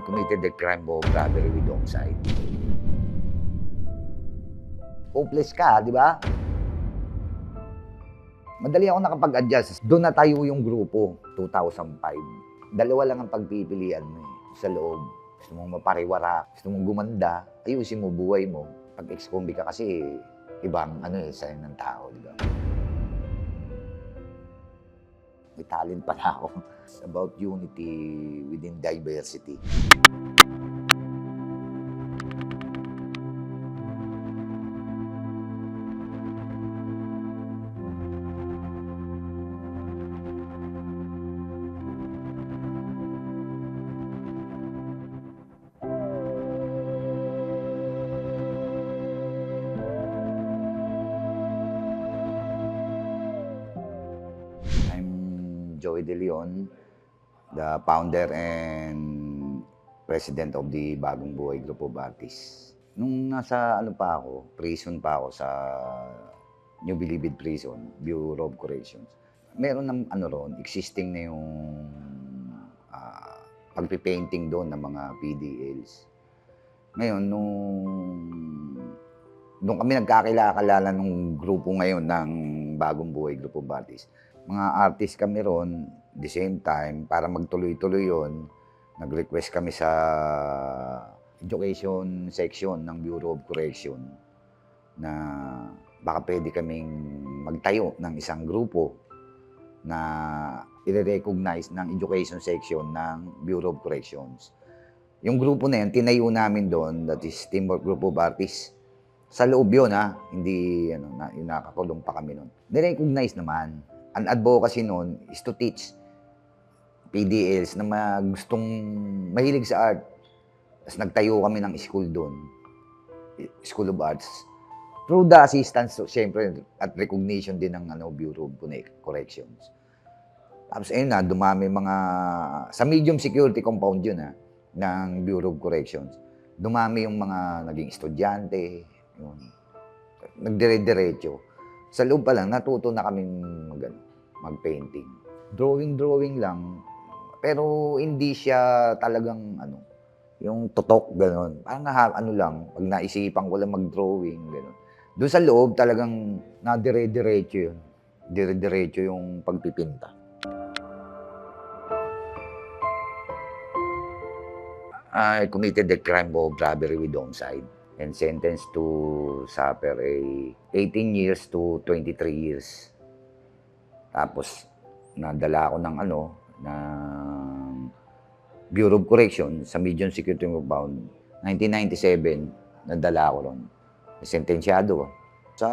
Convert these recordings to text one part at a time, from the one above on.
I committed the crime of robbery with homicide. Hopeless ka, di ba? Madali ako nakapag-adjust. Doon na tayo yung grupo, 2005. Dalawa lang ang pagpipilian mo eh, sa loob. Gusto mong mapariwara, gusto mong gumanda, ayusin mo buhay mo. Pag ex-combi ka kasi, ibang ano eh, sa'yo ng tao, di ba? May talent pala ako. About unity within diversity. Joey De Leon, the founder and president of the Bagong Buhay Group of Artists. Nung nasa ano pa ako, prison pa ako sa New Bilibid Prison, Bureau of Corrections. Meron ng ano ron, existing na yung uh, pagpipainting doon ng mga PDLs. Ngayon, nung doon kami nagkakilala ng grupo ngayon ng Bagong Buhay Group of Artists mga artist kami ron, the same time, para magtuloy-tuloy yon nag-request kami sa education section ng Bureau of Correction na baka pwede kaming magtayo ng isang grupo na i-recognize ng education section ng Bureau of Corrections. Yung grupo na yan, tinayo namin doon, that is Teamwork Group of Artists. Sa loob yun, ha? Hindi, ano, na, nakakulong pa kami noon. Nirecognize naman ang advocacy noon is to teach PDLs na mag gustong mahilig sa art. Tapos nagtayo kami ng school doon. School of Arts. Through the assistance, so, syempre, at recognition din ng ano, Bureau of Corrections. Tapos ayun na, dumami mga, sa medium security compound yun ha, ng Bureau of Corrections. Dumami yung mga naging estudyante, yun. Nagdire-diretso sa loob pa lang, natuto na kaming mag, ano, mag-painting. Drawing-drawing lang, pero hindi siya talagang ano, yung tutok, gano'n. Parang ha, ano lang, pag naisipan ko lang mag-drawing, gano'n. Doon sa loob, talagang nadire-diretso yun. Dire-diretso yung pagpipinta. I committed the crime of robbery with homicide and sentenced to suffer a 18 years to 23 years. Tapos, nadala ako ng ano, ng Bureau of Correction sa Medium Security Compound. 1997, nadala ako ron. Sentensyado ko. Sa,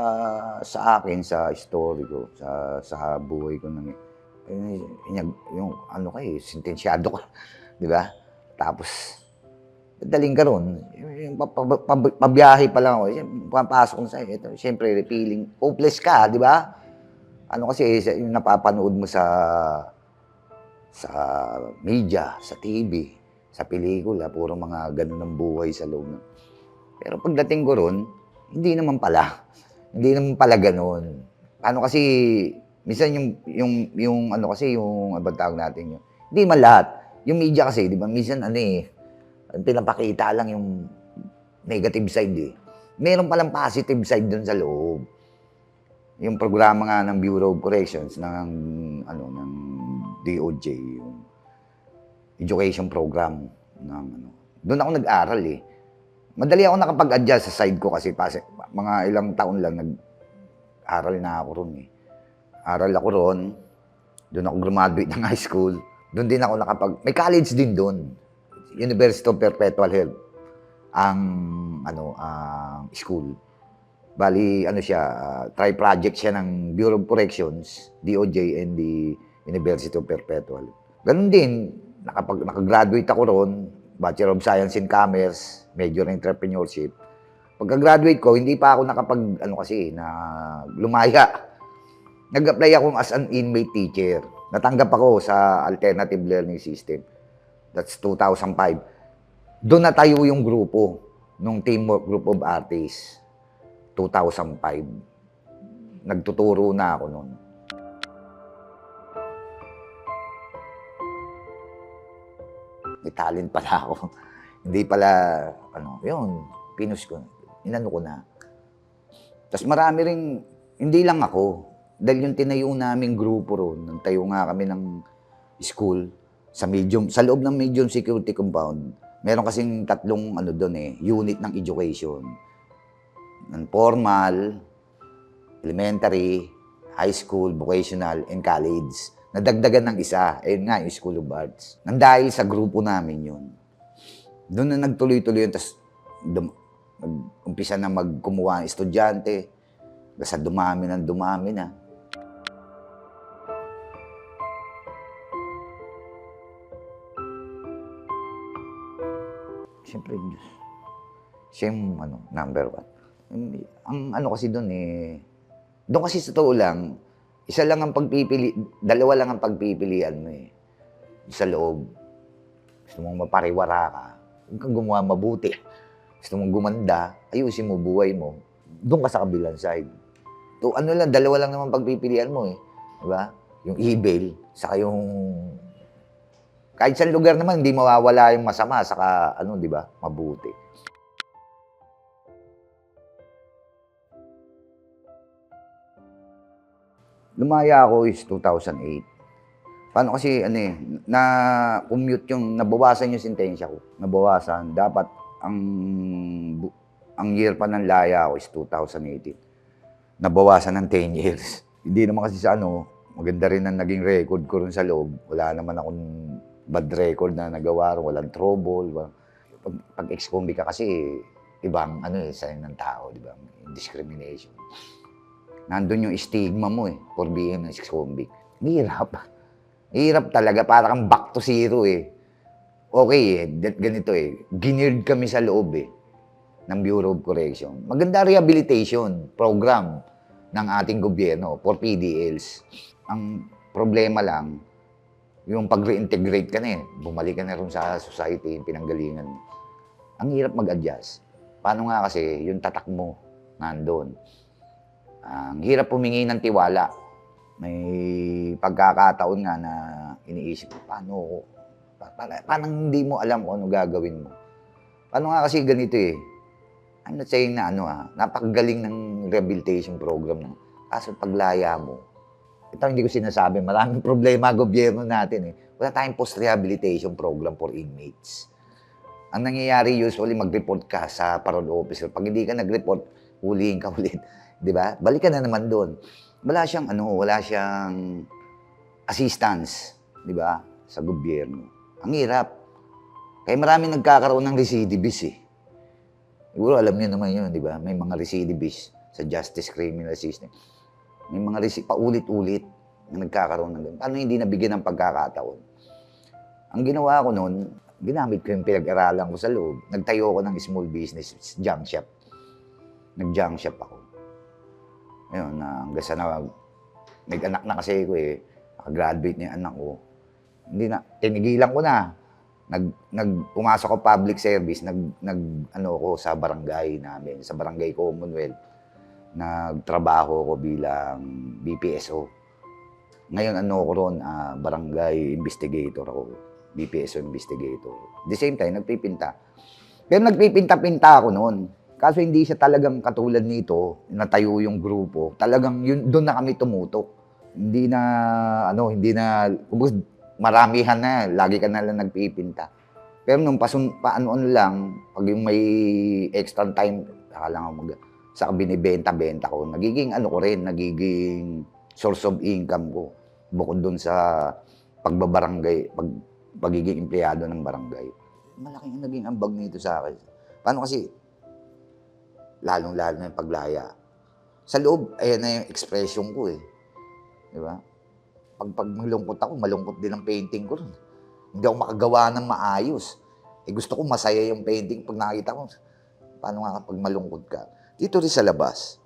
sa akin, sa story ko, sa, sa buhay ko nang eh, yung, yung ano kay, sentensyado ka. Di ba? Tapos, daling ron. Yung pabiyahe pa lang ako. Papasok ko sa ito. Siyempre, feeling hopeless ka, di ba? Ano kasi, yung napapanood mo sa sa media, sa TV, sa pelikula, puro mga ganun ng buhay sa loob. Pero pagdating ko ron, hindi naman pala. Hindi naman pala ganun. Ano kasi, minsan yung, yung, yung ano kasi, yung, ba tawag natin yun? Hindi man lahat. Yung media kasi, di ba, minsan ano eh, ang pinapakita lang yung negative side eh. Meron palang positive side dun sa loob. Yung programa nga ng Bureau of Corrections ng ano ng DOJ yung education program ng ano. Doon ako nag-aral eh. Madali ako nakapag-adjust sa side ko kasi pasi, mga ilang taon lang nag-aral na ako ron eh. Aral ako ron. Doon ako graduate ng high school. Doon din ako nakapag... May college din doon. University of Perpetual Health ang ano ang school. Bali ano siya, uh, try project siya ng Bureau of Corrections, DOJ and the University of Perpetual. Ganun din, nakapag nakagraduate ako ron, Bachelor of Science in Commerce, major in entrepreneurship. Pagka-graduate ko, hindi pa ako nakapag ano kasi na lumaya. Nag-apply ako as an inmate teacher. Natanggap ako sa alternative learning system. That's 2005. Doon na tayo yung grupo, nung Teamwork Group of Artists. 2005. Nagtuturo na ako noon. may talent pala ako. Hindi pala, ano, yun, pinus ko. Inano ko na. Tapos marami rin, hindi lang ako. Dahil yung tinayo naming grupo ron, nang tayo nga kami ng school, sa medium, sa loob ng medium security compound, meron kasing tatlong ano doon eh, unit ng education. Ng formal, elementary, high school, vocational, and college. Nadagdagan ng isa, ayun nga, yung School of Arts. Nang dahil sa grupo namin yun. Doon na nagtuloy-tuloy yun, tapos nag-umpisa na magkumuha ng estudyante. Basta dumami ng dumami na. Siyempre, Diyos. Siya yung ano, number one. Ang, ano kasi doon eh, doon kasi sa totoo lang, isa lang ang pagpipili, dalawa lang ang pagpipilian mo eh. Sa loob. Gusto mong mapariwara ka, huwag kang gumawa mabuti. Gusto mong gumanda, ayusin mo buhay mo. Doon ka sa kabilang side. To, ano lang, dalawa lang naman pagpipilian mo eh. Diba? Yung evil, saka yung... Kahit sa lugar naman, hindi mawawala yung masama, saka ano, di ba, mabuti. Lumaya ako is 2008. Paano kasi, ano eh, na commute yung, nabawasan yung sentensya ko. Nabawasan. Dapat, ang, ang year pa ng laya ko is 2018. Nabawasan ng 10 years. Hindi naman kasi sa ano, maganda rin ang naging record ko rin sa loob. Wala naman akong bad record na nagawa. Walang trouble. Pag, pag ex-combi ka kasi, ibang ano eh, sa ng tao, di ba? Discrimination nandun yung stigma mo eh, for being an ex-convict. Hirap. Hirap talaga, para kang back to zero eh. Okay eh, ganito eh. Gineared kami sa loob eh, ng Bureau of Correction. Maganda rehabilitation program ng ating gobyerno for PDLs. Ang problema lang, yung pag-reintegrate ka na eh, bumalik ka na rin sa society, pinanggalingan. Ang hirap mag-adjust. Paano nga kasi, yung tatak mo, nandun. Ang hirap humingi ng tiwala. May pagkakataon nga na iniisip ko, paano ko? Pa, pa, paano hindi mo alam kung ano gagawin mo? Paano nga kasi ganito eh. I'm not saying na ano ah, napakagaling ng rehabilitation program. No? Kaso paglaya mo, ito hindi ko sinasabi, maraming problema gobyerno natin eh. Wala tayong post-rehabilitation program for inmates. Ang nangyayari usually, mag-report ka sa parole officer. Pag hindi ka nag-report, huliin ka ulit. 'di ba? Balikan na naman doon. Wala siyang ano, wala siyang assistance, 'di ba? Sa gobyerno. Ang hirap. Kaya marami nagkakaroon ng recidivist eh. Siguro alam niyo naman yun, di ba? May mga recidivist sa justice criminal system. May mga reci- paulit-ulit na nagkakaroon ng ganun. Paano hindi nabigyan ng pagkakataon? Ang ginawa ko noon, ginamit ko yung pinag-aralan ko sa loob. Nagtayo ako ng small business, junk shop. Nag-junk shop ako. Ayun, na hanggang sa na, nag-anak na kasi ko eh. Nakagraduate na yung anak ko. Hindi na, tinigilan ko na. Nag, nag, pumasok ko public service, nag, nag, ano ko sa barangay namin, sa barangay Commonwealth. Nagtrabaho ko bilang BPSO. Ngayon ano ko ron, ah, barangay investigator ako. BPSO investigator. The same time, nagpipinta. Pero nagpipinta-pinta ako noon. Kaso hindi siya talagang katulad nito, natayo yung grupo. Talagang yun, doon na kami tumutok. Hindi na, ano, hindi na, kumbaga, maramihan na, lagi ka na lang nagpipinta. Pero nung pasun, paano lang, pag yung may extra time, saka lang ako mag, saka binibenta-benta ko, nagiging ano ko rin, nagiging source of income ko. Bukod doon sa pagbabarangay, pag, pagiging empleyado ng barangay. Malaking naging ambag nito sa akin. Paano kasi, lalong-lalo na yung paglaya. Sa loob, ayan na yung expression ko eh. Di ba? Pag, pag malungkot ako, malungkot din ang painting ko rin. Hindi ako makagawa ng maayos. Eh gusto ko masaya yung painting pag nakita ko. Paano nga kapag malungkot ka? Dito rin sa labas,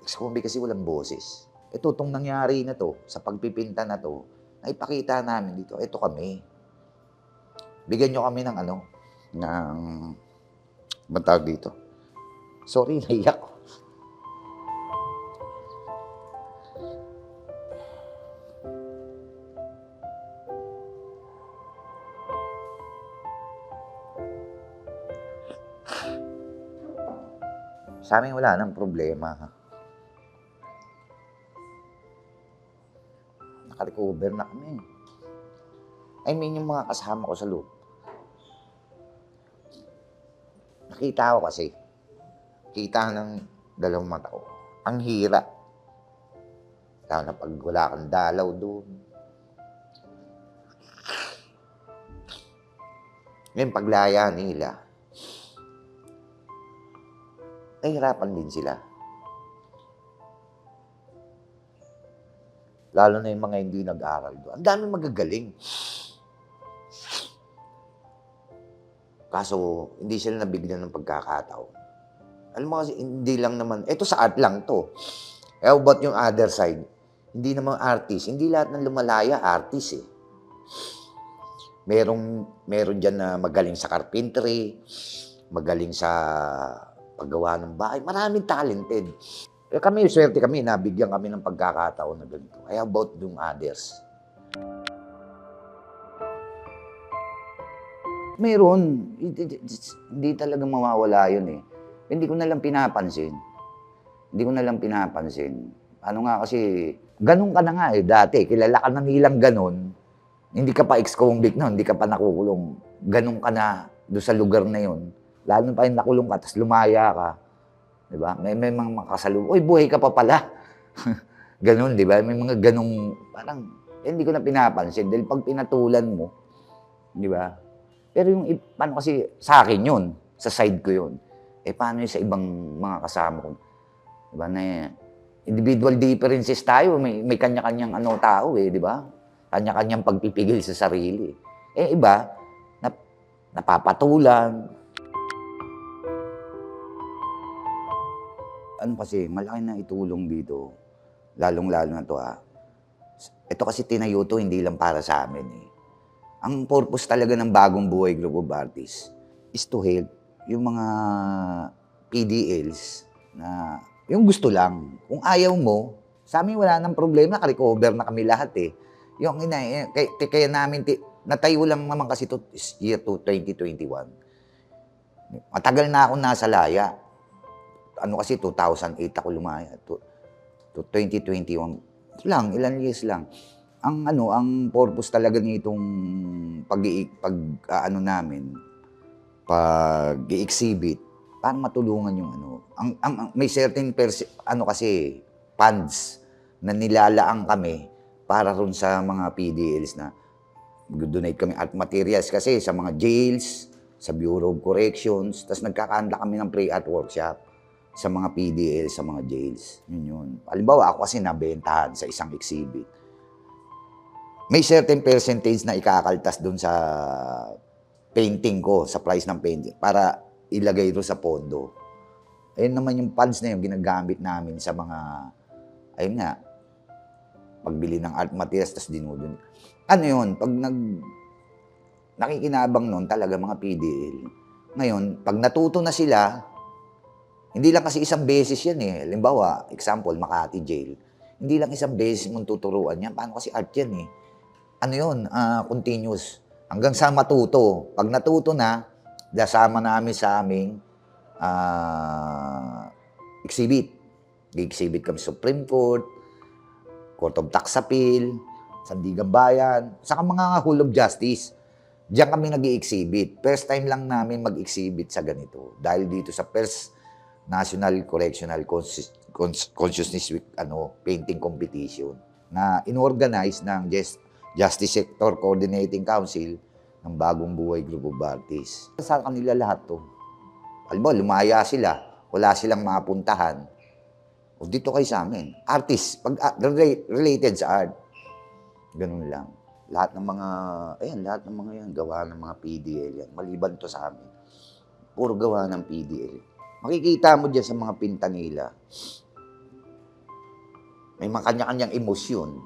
ex-combi kasi walang boses. Ito, itong nangyari na to, sa pagpipinta na to, naipakita namin dito, ito kami. Bigyan nyo kami ng ano, ng, tawag dito? Sorry, naiyak Sa amin wala nang problema. Nakarecover na kami. I mean, yung mga kasama ko sa loob. Nakita ko kasi. Kita ng dalawang mata ko. Ang hira. Lalo na pag wala kang dalaw doon. Ngayon, paglaya nila, nahihirapan din sila. Lalo na yung mga hindi nag-aral doon. Ang dami magagaling. Kaso, hindi sila nabigyan ng pagkakataon. Alam mo kasi, hindi lang naman, ito sa art lang to. Eh, about yung other side? Hindi naman artist. Hindi lahat ng lumalaya artist eh. Merong, meron dyan na magaling sa carpentry, magaling sa paggawa ng bahay. Maraming talented. Eh kami, swerte kami, nabigyan kami ng pagkakataon na ganito. How about yung others? Meron. Hindi, talaga mawawala yun eh. Hindi ko na lang pinapansin. Hindi ko na lang pinapansin. Ano nga kasi, ganun ka na nga eh. Dati, kilala ka na nilang ganun. Hindi ka pa ex-convict na, hindi ka pa nakukulong. Ganun ka na doon sa lugar na yun. Lalo pa yung nakulong ka, tapos lumaya ka. Di ba? May, may mga makasalubong. Uy, buhay ka pa pala. ganun, di ba? May mga ganung, parang, eh, hindi ko na pinapansin. Dahil pag pinatulan mo, di ba? Pero yung, paano kasi, sa akin yun, sa side ko yun. Eh, paano yung sa ibang mga kasama ko? Di ba? Na, individual differences tayo. May, may kanya-kanyang ano tao eh, di ba? Kanya-kanyang pagpipigil sa sarili. Eh, iba, nap, napapatulan, ano kasi, malaki na itulong dito. Lalong-lalo na to ah. Ito kasi tinayo to hindi lang para sa amin eh. Ang purpose talaga ng bagong buhay group of artists is to help yung mga PDLs na yung gusto lang. Kung ayaw mo, sa amin wala nang problema, recover na kami lahat eh. Yung ina, eh, kaya, kaya namin, natayo lang naman kasi to is year to 2021. Matagal na ako nasa laya ano kasi 2008 ako lumaya to, to 2021 lang ilan years lang. Ang ano ang purpose talaga nitong pag pag ah, ano namin pag exhibit para matulungan yung ano. Ang, ang, ang- may certain ano kasi funds na nilalaang kami para ron sa mga PDLs na donate kami art materials kasi sa mga jails sa Bureau of Corrections tapos nagkakanda kami ng pre-art workshop sa mga PDL, sa mga jails. Yun yun. Halimbawa, ako kasi nabentahan sa isang exhibit. May certain percentage na ikakaltas doon sa painting ko, sa price ng painting, para ilagay doon sa pondo. Ayun naman yung funds na yun, ginagamit namin sa mga, ayun nga, pagbili ng art materials, tapos dinudun. Ano yun, pag nag, nakikinabang nun talaga mga PDL. Ngayon, pag natuto na sila, hindi lang kasi isang beses yan eh. Halimbawa, example, Makati Jail. Hindi lang isang beses mong tuturuan yan. Paano kasi art yan eh. Ano yun? Ah, continuous. Hanggang sa matuto. Pag natuto na, dasama namin sa aming ah, exhibit. Exhibit kami Supreme Court, Court of Tax Appeal, Sandigan Bayan, saka mga Hall of Justice. Diyan kami nag exhibit First time lang namin mag-exhibit sa ganito. Dahil dito sa first National Correctional Consci- Cons- Consciousness Week ano, painting competition na inorganize ng Just- Justice Sector Coordinating Council ng Bagong Buhay Group of Artists. Sa kanila lahat to. Alam mo, lumaya sila. Wala silang mapuntahan. O dito kayo sa amin. Artist, pag, rela- related sa art. Ganun lang. Lahat ng mga, ayan, lahat ng mga yan, gawa ng mga PDL yan. Maliban to sa amin. Puro gawa ng PDL. Makikita mo dyan sa mga pinta nila. May mga kanya-kanyang emosyon.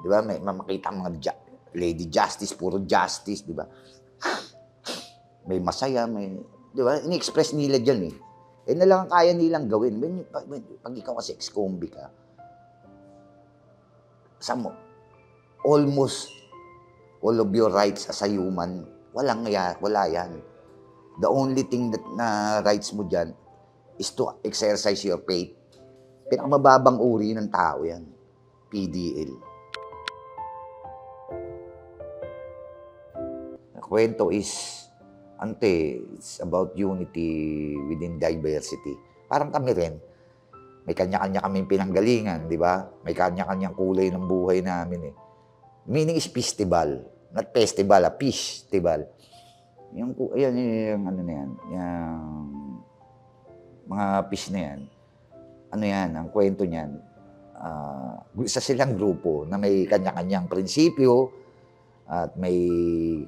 Di ba? May makita mga ju- Lady Justice, puro justice, di ba? May masaya, may... Di ba? Ini-express nila dyan eh. Eh na lang ang kaya nilang gawin. When, pag, when- pag ikaw kasi ex-convict ka, sa mo, almost all of your rights as a human, walang wala yan. The only thing that na rights mo dyan is to exercise your faith. Pinakamababang uri ng tao yan. PDL. Ang kwento is, ante, it's about unity within diversity. Parang kami rin, may kanya-kanya kaming pinanggalingan, di ba? May kanya-kanyang kulay ng buhay namin eh. Meaning is festival. Not festival, ah, festival. Yung, ayan, yung, ano na yan, yung mga fish na yan, ano yan, ang kwento niyan, ah, isa silang grupo na may kanya-kanyang prinsipyo at may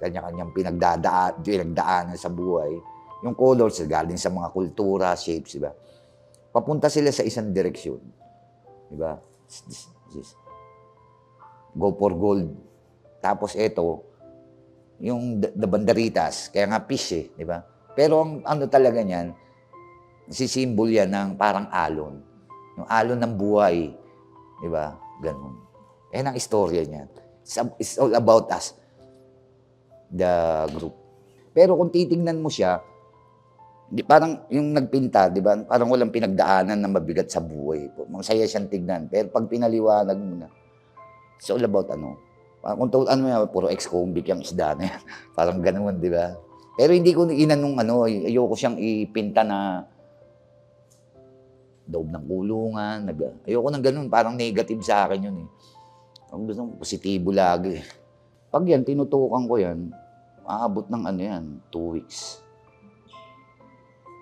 kanya-kanyang pinagdadaan, pinagdaanan sa buhay. Yung colors, galing sa mga kultura, shapes, di ba? Papunta sila sa isang direksyon. Di ba? Go for gold. Tapos ito, yung the banderitas, kaya nga fish eh, di ba? Pero ang ano talaga niyan, sisimbol yan ng parang alon. Yung alon ng buhay, di ba? Ganun. Yan ang istorya niyan. It's, all about us, the group. Pero kung titingnan mo siya, di, parang yung nagpinta, di ba? Parang walang pinagdaanan na mabigat sa buhay. Masaya siyang tignan. Pero pag pinaliwanag mo na, it's all about ano, Parang kung to, ano yan, puro ex-convict yung isda na yan. Parang ganun, di ba? Pero hindi ko inanong ano, ayoko siyang ipinta na loob ng kulungan. Nag, ayoko ng ganun, parang negative sa akin yun eh. Ang gusto ko, positibo lagi. Pag yan, tinutukan ko yan, aabot ng ano yan, two weeks.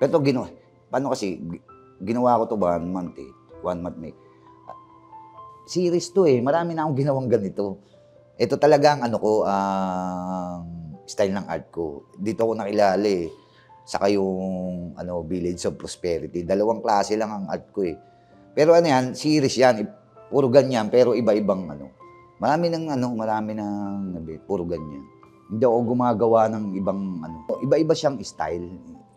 Pero ginawa, paano kasi, gi- ginawa ko to one month eh, one month may. Series to eh, marami na akong ginawang ganito. Ito talaga ang ano ko, ang style ng art ko. Dito ako nakilala eh. Saka yung ano, Village of Prosperity. Dalawang klase lang ang art ko eh. Pero ano yan, series yan. eh, Puro ganyan, pero iba-ibang ano. Marami ng ano, marami ng nabi, puro ganyan. Hindi ako gumagawa ng ibang ano. Iba-iba siyang style.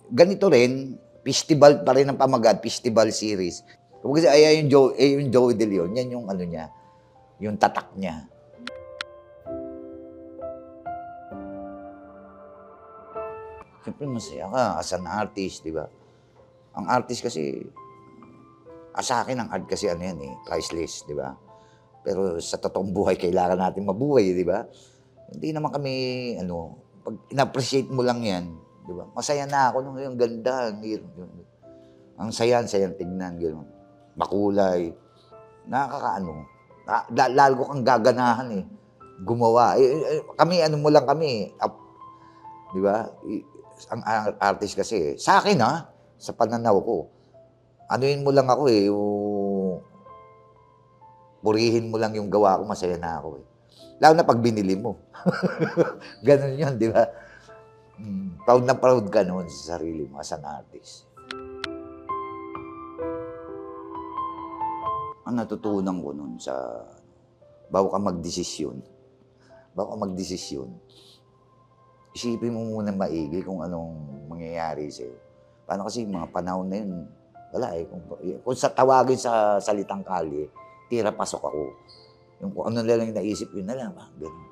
Ganito rin, festival pa rin ang pamagat, festival series. Kasi ay yung Joe, ay yung Joey De Leon, yan yung ano niya, yung tatak niya. Siyempre masaya ka as an artist, di ba? Ang artist kasi, ah, sa akin ang art kasi ano yan eh, priceless, di ba? Pero sa totoong buhay, kailangan natin mabuhay, di ba? Hindi naman kami, ano, pag in-appreciate mo lang yan, di ba? Masaya na ako nung yung ganda, ang ang saya, ang sayang tignan, gano'n. Makulay. Nakakaano. Na, la- lalo kang gaganahan eh. Gumawa. Eh, eh, kami, ano mo lang kami, up, di ba? Ang, artist kasi, sa akin ha, sa pananaw ko, anuin mo lang ako eh, yung, purihin mo lang yung gawa ko, masaya na ako eh. Lalo na pag binili mo. Ganun yun, di ba? Mm, proud na proud ka noon sa sarili mo as an artist. Ang natutunan ko noon sa bago ka magdesisyon, bago ka magdesisyon, isipin mo muna maigi kung anong mangyayari sa'yo. Paano kasi mga panahon na yun, wala eh. Kung, kung sa tawagin sa salitang kalye, tira pasok ako. Yung kung ano na lang naisip, yun na lang. Ah, ganun.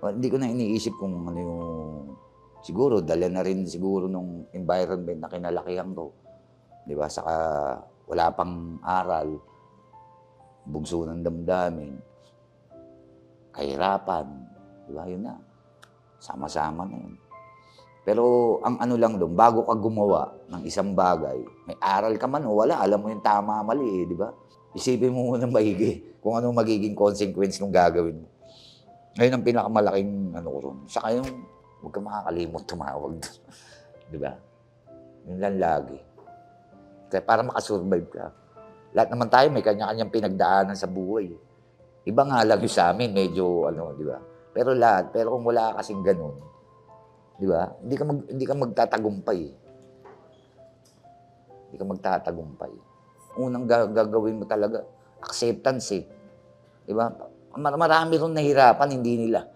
Well, hindi ko na iniisip kung ano yung, siguro, dala na rin siguro nung environment na kinalakihan ko. Di ba? Saka wala pang aral, bugso ng damdamin, kahirapan. Di ba? Yun na. Sama-sama na yun. Pero ang ano lang doon, bago ka gumawa ng isang bagay, may aral ka man o wala, alam mo yung tama, mali eh, di ba? Isipin mo muna maigi kung ano magiging consequence ng gagawin mo. Ngayon ang pinakamalaking ano ko ron. Saka yung, huwag ka makakalimot tumawag doon. di ba? Yun lang lagi. Kaya para makasurvive ka. Lahat naman tayo may kanya-kanyang pinagdaanan sa buhay. Iba nga lang yung sa amin, medyo ano, di ba? Pero lahat, pero kung wala ka kasing ganun, di ba? Hindi ka mag, hindi ka magtatagumpay. Hindi ka magtatagumpay. Unang ga- gagawin mo talaga, acceptance eh. Di ba? Mar- marami rin nahirapan, hindi nila.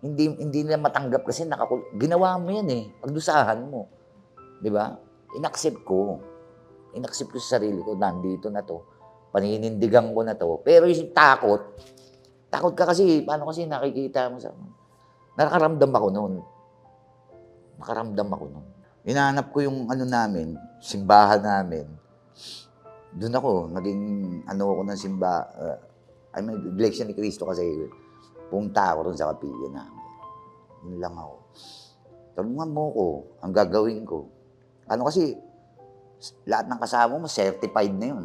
Hindi hindi nila matanggap kasi nakakul- ginawa mo yan eh. Pagdusahan mo. Di ba? Inaccept ko. Inaccept ko sa sarili ko, nandito na to. Paninindigan ko na to. Pero yung takot, takot ka kasi, paano kasi nakikita mo sa... Nakaramdam ako noon. Nakaramdam ako noon. Hinahanap ko yung ano namin, simbahan namin. Doon ako, naging ano ako ng simba, uh, I mean, Iglesia ni Cristo kasi punta ako ron sa kapilya namin. Yun lang ako. Tulungan mo ko, ang gagawin ko. Ano kasi, lahat ng kasama mo, certified na yun.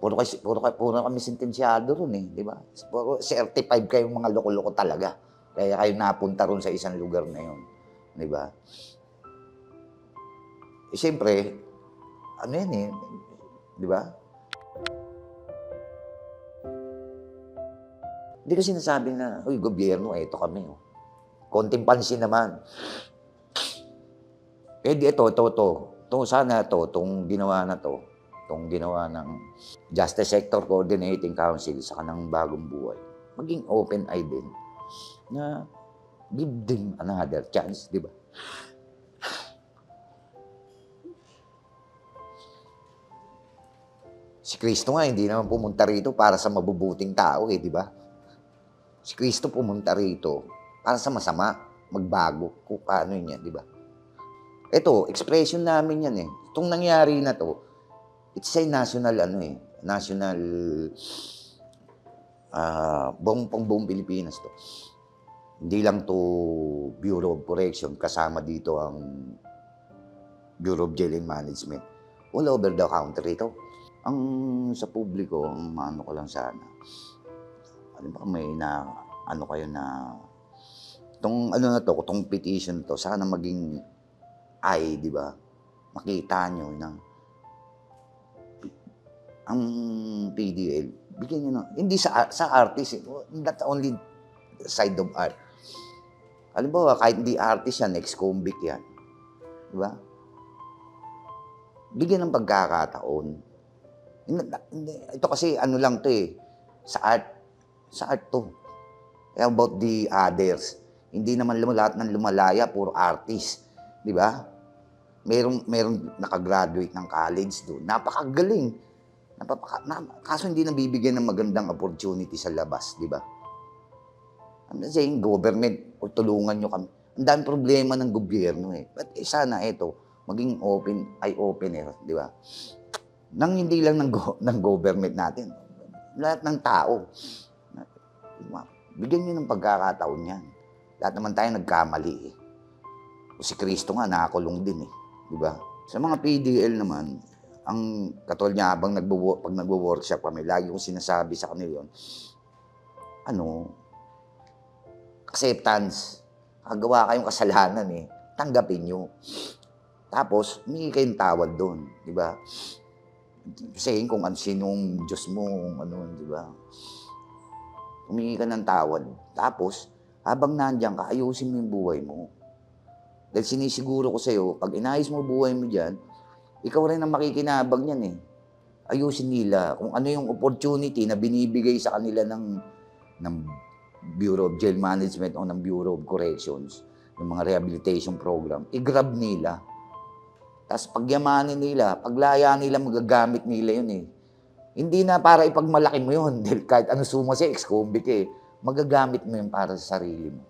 Puro, kasi, puro, puro kami sentensyado ron eh, di ba? Puro certified kayong mga loko-loko talaga. Kaya kayo napunta ron sa isang lugar na yun. Di ba? Eh, siyempre, ano yan eh, di ba? Hindi kasi nasabing na, uy, gobyerno, eto kami. Oh. Konting pansin naman. Eh, di ito, ito, ito. Ito, sana ito, itong ginawa na to, itong ginawa ng Justice Sector Coordinating Council sa kanang bagong buhay. Maging open-eye din na give them another chance, di ba? Si Kristo nga, hindi naman pumunta rito para sa mabubuting tao eh, di ba? Si Kristo pumunta rito para sa masama, magbago, kung paano yun yan, di ba? Ito, expression namin yan eh. Itong nangyari na to, it's a national ano eh, national ah buong pang buong Pilipinas to. Hindi lang to Bureau of Correction, kasama dito ang Bureau of Jail and Management. All over the country ito. Ang sa publiko, ang ano ko lang sana, ano ba may na, ano kayo na, itong ano na to, itong petition to, sana maging ay, di ba? Makita nyo na ang PDL, bigyan nyo na, hindi sa, sa artist, eh, not only side of art. Halimbawa, kahit hindi artist yan, ex-convict yan. Di ba? Bigyan ng pagkakataon. Ito kasi ano lang to eh, sa art. Sa art to. Kaya about the others, hindi naman lahat ng lumalaya, puro artist. Di ba? Merong, merong nakagraduate ng college doon. Napakagaling. Napapaka, na, kaso hindi nabibigyan ng magandang opportunity sa labas, di ba? I'm not saying government o tulungan nyo kami. Ang daming problema ng gobyerno eh. But eh, sana ito, maging open, ay opener, di ba? Nang hindi lang ng, go, ng government natin, lahat ng tao. Bigyan nyo ng pagkakataon yan. Lahat naman tayo nagkamali eh. O si Kristo nga, nakakulong din eh. Di ba? Sa mga PDL naman, ang katulad niya habang nagbo pag nagwo-workshop kami, lagi kong sinasabi sa kanila yun, ano, acceptance. Kagawa kayong kasalanan eh, tanggapin nyo. Tapos, humingi kayong tawad doon, di ba? Saying kung ano sinong Diyos mo, ano, di ba? Humingi ka ng tawad. Tapos, habang nandiyan ka, ayusin mo yung buhay mo. Dahil sinisiguro ko sa'yo, pag inayos mo buhay mo dyan, ikaw rin ang makikinabang yan eh. Ayusin nila kung ano yung opportunity na binibigay sa kanila ng, ng Bureau of Jail Management o ng Bureau of Corrections, yung mga rehabilitation program, i-grab nila. Tapos pagyamanin nila, paglaya nila, magagamit nila yun eh. Hindi na para ipagmalaki mo yun. Dahil kahit ano suma si ex-convict eh, magagamit mo yun para sa sarili mo.